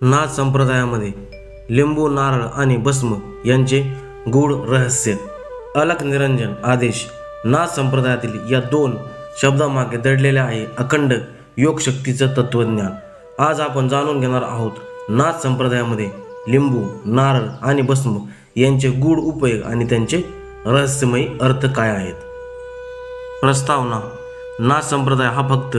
नाथ संप्रदायामध्ये लिंबू नारळ आणि भस्म यांचे गूढ रहस्य. अलख निरंजन आदेश. नाथ संप्रदायातील या दोन शब्दामागे दडलेले आहे अखंड योगशक्तीचं तत्त्वज्ञान तत्वज्ञान. आज आपण जाणून घेणार आहोत नाथ संप्रदायामध्ये लिंबू नारळ आणि भस्म यांचे गूढ उपयोग आणि त्यांचे रहस्यमयी अर्थ काय आहेत? प्रस्तावना. नाथ संप्रदाय हा फक्त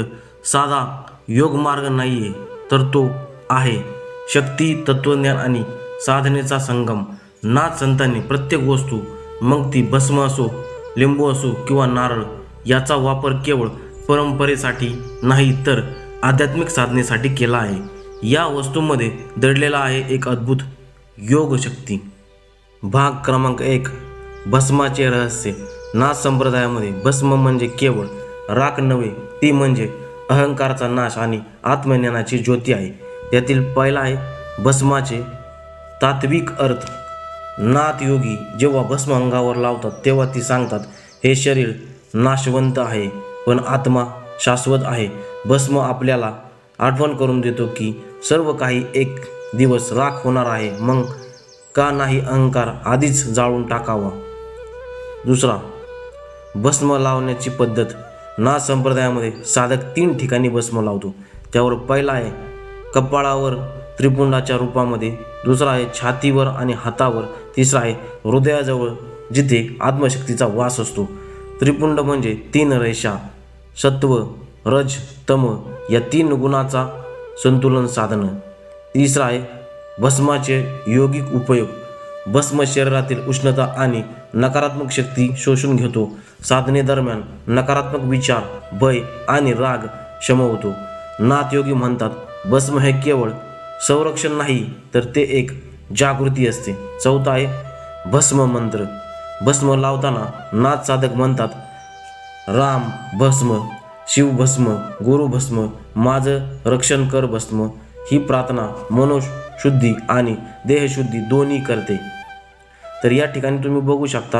साधा योगमार्ग नाही आहे तर तो आहे शक्ती तत्वज्ञान आणि साधनेचा संगम. नाथ संतांनी प्रत्येक वस्तू मग ती भस्म असो लिंबू असो किंवा नारळ याचा वापर केवळ परंपरेसाठी नाही तर आध्यात्मिक साधनेसाठी केला आहे. या वस्तूंमध्ये दडलेला आहे एक अद्भुत योग शक्ती भाग क्रमांक एक भस्माचे रहस्य. नाथ संप्रदायामध्ये भस्म म्हणजे केवळ राख नव्हे ती म्हणजे अहंकाराचा नाश आणि आत्मज्ञानाची ज्योती आहे. यातील पहिला आहे भस्माचे तात्विक अर्थ. नाथ योगी जेव्हा भस्म अंगावर लावतात तेव्हा ती सांगतात हे शरीर नाशवंत आहे पण आत्मा शाश्वत आहे. भस्म आपल्याला आठवण करून देतो की सर्व काही एक दिवस राख होणार आहे. मग का नाही अहंकार आधीच जाळून टाकावा? दुसरा भस्म लावण्याची पद्धत. नाथ संप्रदायामध्ये साधक तीन ठिकाणी भस्म लावतो. त्यावर पहिला आहे कपाळावर त्रिपुंडाच्या रूपामध्ये दुसरा आहे छातीवर आणि हातावर तिसरा आहे हृदयाजवळ जिथे आत्मशक्तीचा वास असतो. त्रिपुंड म्हणजे तीन रेषा सत्व रज तम या तीन गुणाचा संतुलन साधनं. तिसरा आहे भस्माचे योगिक उपयोग. भस्म शरीरातील उष्णता आणि नकारात्मक शक्ती शोषून घेतो. साधनेदरम्यान नकारात्मक विचार भय आणि राग शमवतो नाथयोगी म्हणतात भस्म हे केवळ संरक्षण नाही तर ते एक जागृती असते. चौथा आहे भस्म मंत्र. भस्म लावताना नाथ साधक म्हणतात राम भस्म शिव भस्म गुरु भस्म माझं रक्षण कर भस्म. ही प्रार्थना मनोशुद्धी आणि देहशुद्धी दोन्ही करते. तर या ठिकाणी तुम्ही बघू शकता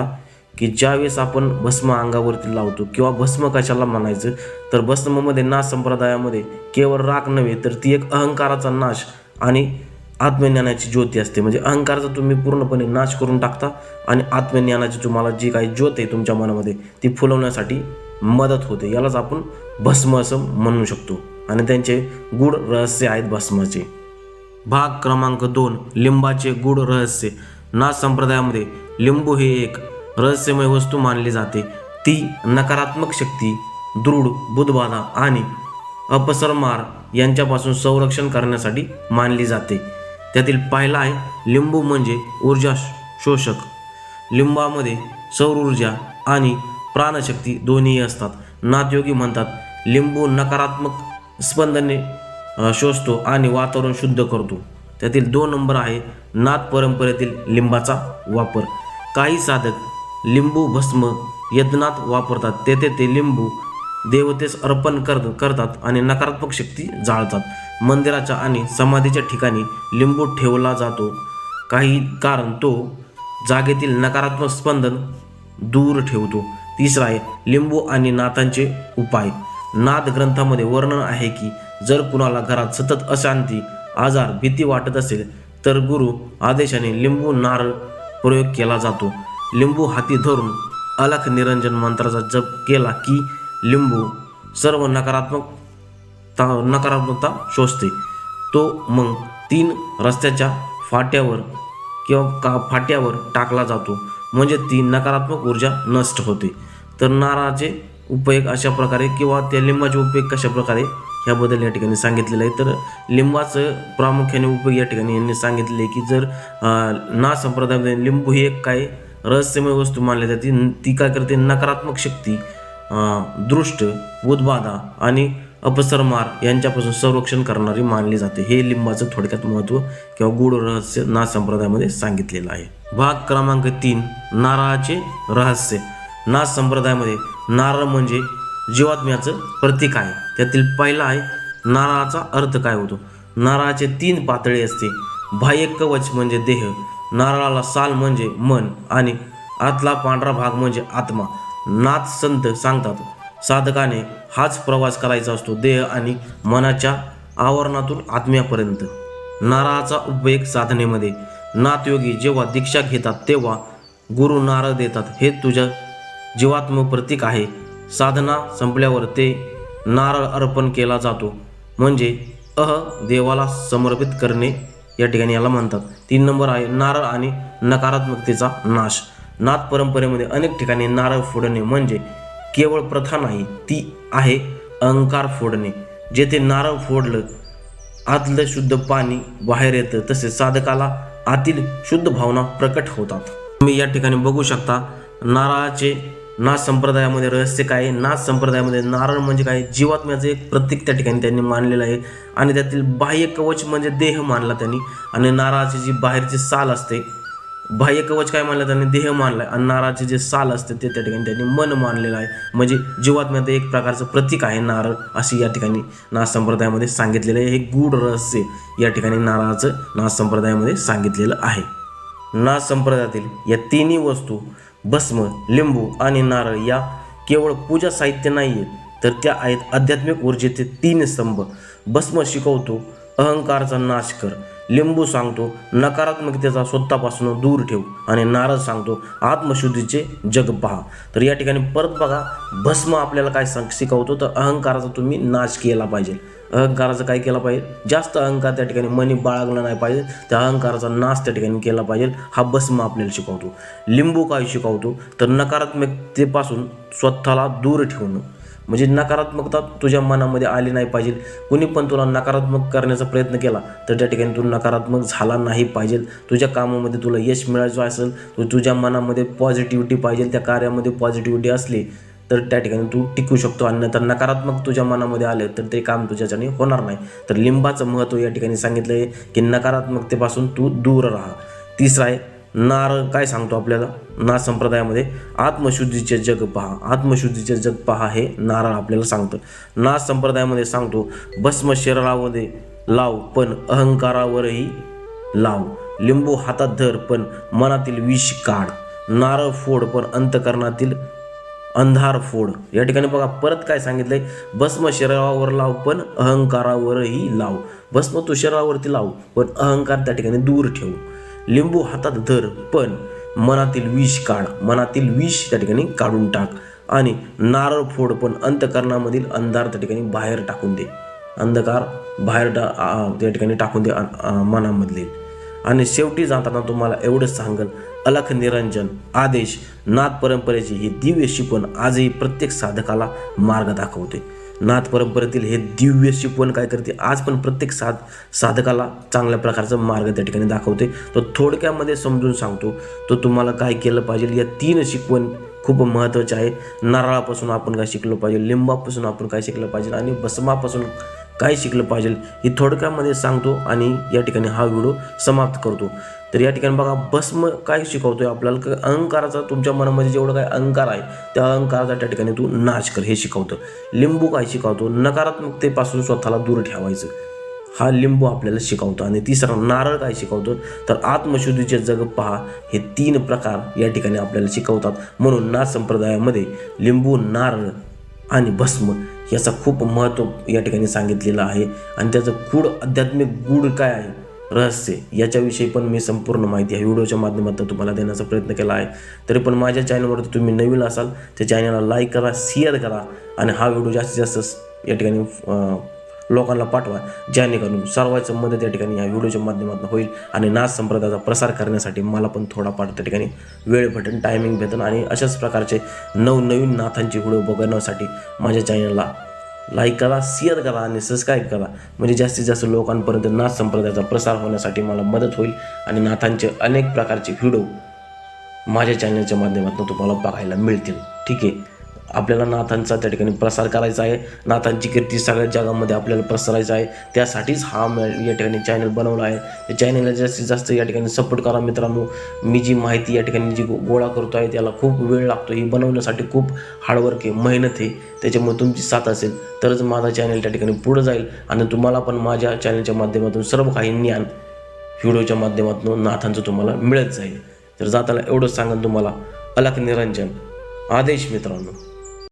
की ज्यावेळेस आपण भस्म अंगावरती लावतो किंवा भस्म कशाला म्हणायचं तर भस्ममध्ये नाथ संप्रदायामध्ये केवळ राख नव्हे तर ती एक अहंकाराचा नाश आणि आत्मज्ञानाची ज्योती असते. म्हणजे अहंकाराचा तुम्ही पूर्णपणे नाश करून टाकता आणि आत्मज्ञानाची तुम्हाला जी काही ज्योत आहे तुमच्या मनामध्ये ती फुलवण्यासाठी मदत होते. यालाच आपण भस्म असं म्हणू शकतो. आणि त्यांचे गूढ रहस्य आहेत भस्माचे. भाग क्रमांक दोन लिंबाचे गूढ रहस्य. नाथ संप्रदायामध्ये लिंबू हे एक रहस्यमय वस्तू मानली जाते. ती नकारात्मक शक्ती दृढ बुधबाधा आणि अपसरमार यांच्यापासून संरक्षण करण्यासाठी मानली जाते. त्यातील पहिला आहे लिंबू म्हणजे ऊर्जा शोषक. लिंबामध्ये सौर ऊर्जा आणि प्राणशक्ती दोन्ही असतात. नाथयोगी म्हणतात लिंबू नकारात्मक स्पंदने शोषतो आणि वातावरण शुद्ध करतो. त्यातील दोन नंबर आहे नाथ परंपरेतील लिंबाचा वापर. काही साधक लिंबू भस्म यज्ञात वापरतात. तेथे ते लिंबू देवतेस अर्पण कर करतात आणि नकारात्मक शक्ती जाळतात. मंदिराच्या आणि समाधीच्या ठिकाणी लिंबू ठेवला जातो. काही कारण तो जागेतील नकारात्मक स्पंदन दूर ठेवतो. तिसरा आहे लिंबू आणि नाथांचे उपाय. नाथ ग्रंथामध्ये वर्णन आहे की जर कुणाला घरात सतत अशांती आजार भीती वाटत असेल तर गुरु आदेशाने लिंबू नारळ प्रयोग केला जातो. लिंबू हाती धरून अलख निरंजन मंत्राचा जप केला की लिंबू सर्व नकारात्मक नकारात्मकता शोषते. तो मग तीन रस्त्याच्या फाट्यावर किंवा का फाट्यावर टाकला जातो. म्हणजे ती नकारात्मक ऊर्जा नष्ट होते. तर नारळाचे उपयोग अशा प्रकारे किंवा त्या लिंबाचे उपयोग कशा प्रकारे? ह्याबद्दल या ठिकाणी सांगितलेलं आहे. तर लिंबाचं प्रामुख्याने उपयोग या ठिकाणी यांनी सांगितले की जर ना संप्रदायामध्ये लिंबू हे एक काय रहस्यमय वस्तू मानली जाते ती काय करते? नकारात्मक शक्ती दृष्ट उद्बाधा आणि अपसरमार यांच्यापासून संरक्षण करणारी मानली जाते. हे लिंबाचं थोडक्यात महत्त्व किंवा गूढ रहस्य नाथ संप्रदायामध्ये सांगितलेलं आहे. भाग क्रमांक तीन नारळाचे रहस्य. नाथ संप्रदायामध्ये नारळ म्हणजे जीवात्म्याचं प्रतीक आहे. त्यातील पहिला आहे नारळाचा अर्थ काय होतो? नारळाचे तीन पातळी असते. बाह्य कवच म्हणजे देह नारळाला साल म्हणजे मन आणि आतला पांढरा भाग म्हणजे आत्मा. नाथ संत सांगतात साधकाने हाच प्रवास करायचा असतो देह आणि मनाच्या आवरणातून आत्म्यापर्यंत. नारळाचा उपयोग साधनेमध्ये. नाथयोगी जेव्हा दीक्षा घेतात तेव्हा गुरु नारळ देतात. हे तुझ्या जीवात्म प्रतीक आहे. साधना संपल्यावर ते नारळ अर्पण केला जातो. म्हणजे अह देवाला समर्पित करणे या ठिकाणी याला म्हणतात. तीन नंबर आहे नारळ आणि नकारात्मकतेचा नाश. नाथ परंपरेमध्ये अनेक ठिकाणी नारळ फोडणे म्हणजे केवळ प्रथा नाही ती आहे अहंकार फोडणे. जेथे नारळ फोडलं आतलं शुद्ध पाणी बाहेर येतं तसेच साधकाला आतील शुद्ध भावना प्रकट होतात. तुम्ही या ठिकाणी बघू शकता नारळाचे नाथ संप्रदायामध्ये रहस्य काय आहे? नाथ संप्रदायामध्ये नारळ म्हणजे काय? जीवात्म्याचं एक प्रतीक त्या ठिकाणी त्यांनी मानलेलं आहे. आणि त्यातील बाह्य कवच म्हणजे देह मानला त्यांनी. आणि नारळाची जी बाहेरची साल असते बाह्य कवच काय मानलं त्यांनी? देह मानलाय. आणि नारळाचे जे साल असते ते त्या ठिकाणी त्यांनी मन मानलेलं आहे. म्हणजे जीवात्म्याचं एक प्रकारचं प्रतीक आहे नारळ अशी या ठिकाणी नाथ संप्रदायामध्ये सांगितलेलं आहे. हे गूढ रहस्य या ठिकाणी नारळाचं नाथ संप्रदायामध्ये सांगितलेलं आहे. नाथ संप्रदायातील या तिन्ही वस्तू भस्म लिंबू आणि नारळ या केवळ पूजा साहित्य नाही आहेत तर त्या आहेत आध्यात्मिक ऊर्जेचे तीन स्तंभ. भस्म शिकवतो अहंकारचा नाश कर. लिंबू सांगतो नकारात्मकतेचा स्वतःपासून दूर ठेव. आणि नारळ सांगतो आत्मशुद्धीचे जग पहा. तर या ठिकाणी परत बघा भस्म आपल्याला काय सांग शिकवतो तर अहंकाराचा तुम्ही नाश केला पाहिजे. अहंकाराचं काय केलं पाहिजे? जास्त अहंकार त्या ठिकाणी मनी बाळगला नाही पाहिजे. त्या अहंकाराचा नाश त्या ठिकाणी केला पाहिजे. हा भस्म आपल्याला शिकवतो. लिंबू काय शिकवतो? तर नकारात्मकतेपासून स्वतःला दूर ठेवणं. म्हणजे नकारात्मकता तुझ्या मनामध्ये आली नाही पाहिजे. कुणी पण तुला नकारात्मक करण्याचा प्रयत्न केला तर त्या ठिकाणी तू नकारात्मक झाला नाही पाहिजे. तुझ्या कामामध्ये तुला यश मिळायचं असेल तर तुझ्या मनामध्ये पॉझिटिव्हिटी पाहिजे. त्या कार्यामध्ये पॉझिटिव्हिटी असली तर त्या ठिकाणी तू टिकू शकतो आणि नंतर नकारात्मक तुझ्या मनामध्ये आलं तर ते काम तुझ्याच्याने होणार नाही. तर लिंबाचं महत्त्व या ठिकाणी सांगितलं आहे की नकारात्मकतेपासून तू दूर राहा. तिसरं आहे नारळ काय सांगतो आपल्याला? नाथ संप्रदायामध्ये आत्मशुद्धीचे जग पहा. आत्मशुद्धीचे जग पहा हे नारळ आपल्याला सांगतं. नाथ संप्रदायामध्ये सांगतो भस्म शरीरामध्ये लाव पण अहंकारावरही लाव. लिंबू हातात धर पण मनातील विष काढ. नारळ फोड पण अंतकरणातील अंधार फोड. या ठिकाणी बघा परत काय सांगितलंय? भस्म शरीरावर लाव पण अहंकारावरही लाव. भस्म तू शरीरावरती लाव पण अहंकार त्या ठिकाणी दूर ठेव. लिंबू हातात धर पण मनातील विष काढ. मनातील विष त्या ठिकाणी काढून टाक. आणि नारळ फोड पण अंतकरणामधील अंधार त्या ठिकाणी बाहेर टाकून दे. अंधकार बाहेर टा त्या ठिकाणी टाकून दे मनामधले. आणि शेवटी जाताना तुम्हाला एवढंच सांगन अलख निरंजन आदेश नाथ परंपरेची ही दिव्य शिकवण आजही प्रत्येक साधकाला मार्ग दाखवते. नाथ परंपरेतील हे दिव्य शिकवण काय करते? आज पण प्रत्येक साध साधकाला चांगल्या प्रकारचा मार्ग त्या ठिकाणी दाखवते. तो थोडक्यामध्ये समजून सांगतो तो तुम्हाला काय केलं पाहिजे? या तीन शिकवण खूप महत्त्वाचे आहे. नारळापासून आपण काय शिकलो पाहिजे? लिंबापासून आपण काय शिकलं पाहिजे? आणि भस्मापासून काय शिकलं पाहिजे हे थोडक्यामध्ये सांगतो आणि या ठिकाणी हा व्हिडिओ समाप्त करतो. तर या ठिकाणी बघा भस्म काय शिकवतोय आपल्याला? का अहंकाराचा तुमच्या मनामध्ये जेवढं काय अहंकार आहे त्या अहंकाराचा त्या ठिकाणी तू नाश कर हे शिकवतं. लिंबू काय शिकवतो? नकारात्मकतेपासून स्वतःला दूर ठेवायचं. हा लिंबू आपल्याला शिकवतो आणि तिसरा नारळ काय शिकवतो? तर आत्मशुद्धीचे जग पहा हे तीन प्रकार या ठिकाणी आपल्याला शिकवतात. म्हणून नाथ संप्रदायामध्ये लिंबू नारळ आणि भस्म याचा खूप महत्त्व या ठिकाणी सांगितलेलं आहे. आणि त्याचं गूढ आध्यात्मिक गूढ काय आहे? रहस्य. याच्याविषयी पण मी संपूर्ण माहिती ह्या व्हिडिओच्या माध्यमातून तुम्हाला देण्याचा प्रयत्न केला आहे. तरी पण माझ्या चॅनलवरती तुम्ही नवीन असाल त्या चॅनलला लाईक करा शेअर करा. आणि हा व्हिडिओ जास्तीत जास्त या ठिकाणी लोकांना पाठवा जेणेकरून सर्वांचं मदत या ठिकाणी या व्हिडिओच्या माध्यमातून होईल आणि नाच संप्रदायाचा प्रसार करण्यासाठी मला पण थोडाफार त्या ठिकाणी वेळ भेटेल टायमिंग भेटेल आणि अशाच प्रकारचे नवनवीन नाथांचे व्हिडिओ बघण्यासाठी माझ्या चॅनलला लाईक करा शेअर करा आणि सबस्क्राईब करा. म्हणजे जास्तीत जास्त लोकांपर्यंत नाथ संप्रदायाचा प्रसार होण्यासाठी मला मदत होईल आणि नाथांचे अनेक प्रकारचे व्हिडिओ माझ्या चॅनलच्या माध्यमातून तुम्हाला बघायला मिळतील. ठीक आहे? आपल्याला नाथांचा त्या ठिकाणी प्रसार करायचा आहे. नाथांची कीर्ती सगळ्या जगामध्ये आपल्याला प्रसारायचं आहे. त्यासाठीच हा या ठिकाणी चॅनल बनवला आहे. त्या चॅनलला जास्तीत जास्त या ठिकाणी सपोर्ट करा मित्रांनो. मी जी माहिती या ठिकाणी जी गो- गोळा करतो आहे त्याला खूप वेळ लागतो. ही बनवण्यासाठी खूप हार्डवर्क आहे मेहनत आहे. त्याच्यामुळे तुमची साथ असेल तरच माझा चॅनल त्या ठिकाणी पुढं जाईल. आणि तुम्हाला पण माझ्या चॅनलच्या माध्यमातून सर्व काही ज्ञान व्हिडिओच्या माध्यमातून नाथांचं तुम्हाला मिळत जाईल. तर जाताना एवढंच सांगेन तुम्हाला. अलख निरंजन. आदेश मित्रांनो.